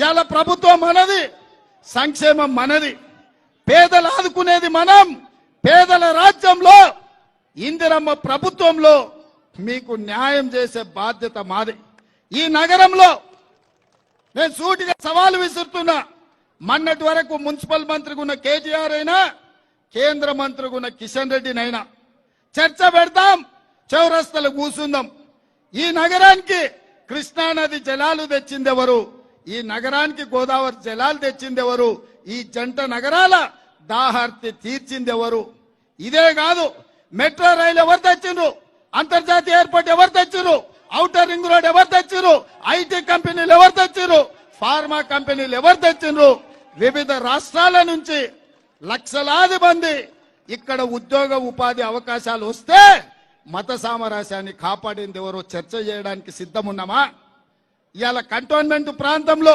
ఇవాళ ప్రభుత్వం మనది సంక్షేమం మనది. పేదలు ఆదుకునేది మనం పేదల రాజ్యంలో ఇందిరమ్మ ప్రభుత్వంలో మీకు న్యాయం చేసే బాధ్యత మాది. ఈ నగరంలో నేను సూటిగా సవాలు విసురుతున్నా. మొన్నటి వరకు మున్సిపల్ మంత్రిగా ఉన్న కేటీఆర్ అయినా కేంద్ర మంత్రిగా ఉన్న కిషన్ రెడ్డినైనా. చర్చ పెడతాం చౌరస్తలు కూసుందాం. ఈ నగరానికి కృష్ణానది జలాలు తెచ్చింది ఎవరు ఈ నగరానికి గోదావరి జలాలు తెచ్చింది ఎవరు ఈ జంట నగరాల దాహార్తి తీర్చింది ఎవరు ఇదే కాదు మెట్రో రైలు ఎవరు తెచ్చిండ్రు? అంతర్జాతీయ ఎయిర్పోర్ట్ ఎవరు తెచ్చిరు అవుటర్ రింగ్ రోడ్ ఎవరు తెచ్చిరు ఐటీ కంపెనీలు ఎవరు తెచ్చిరు ఫార్మా కంపెనీలు ఎవరు తెచ్చిండ్రు? వివిధ రాష్ట్రాల నుంచి లక్షలాది మంది ఇక్కడ ఉద్యోగ ఉపాధి అవకాశాలు వస్తే మత సామరస్యాన్ని కాపాడింది ఎవరో చర్చ చేయడానికి సిద్ధమున్నామా? ఇవాళ కంటోన్మెంట్ ప్రాంతంలో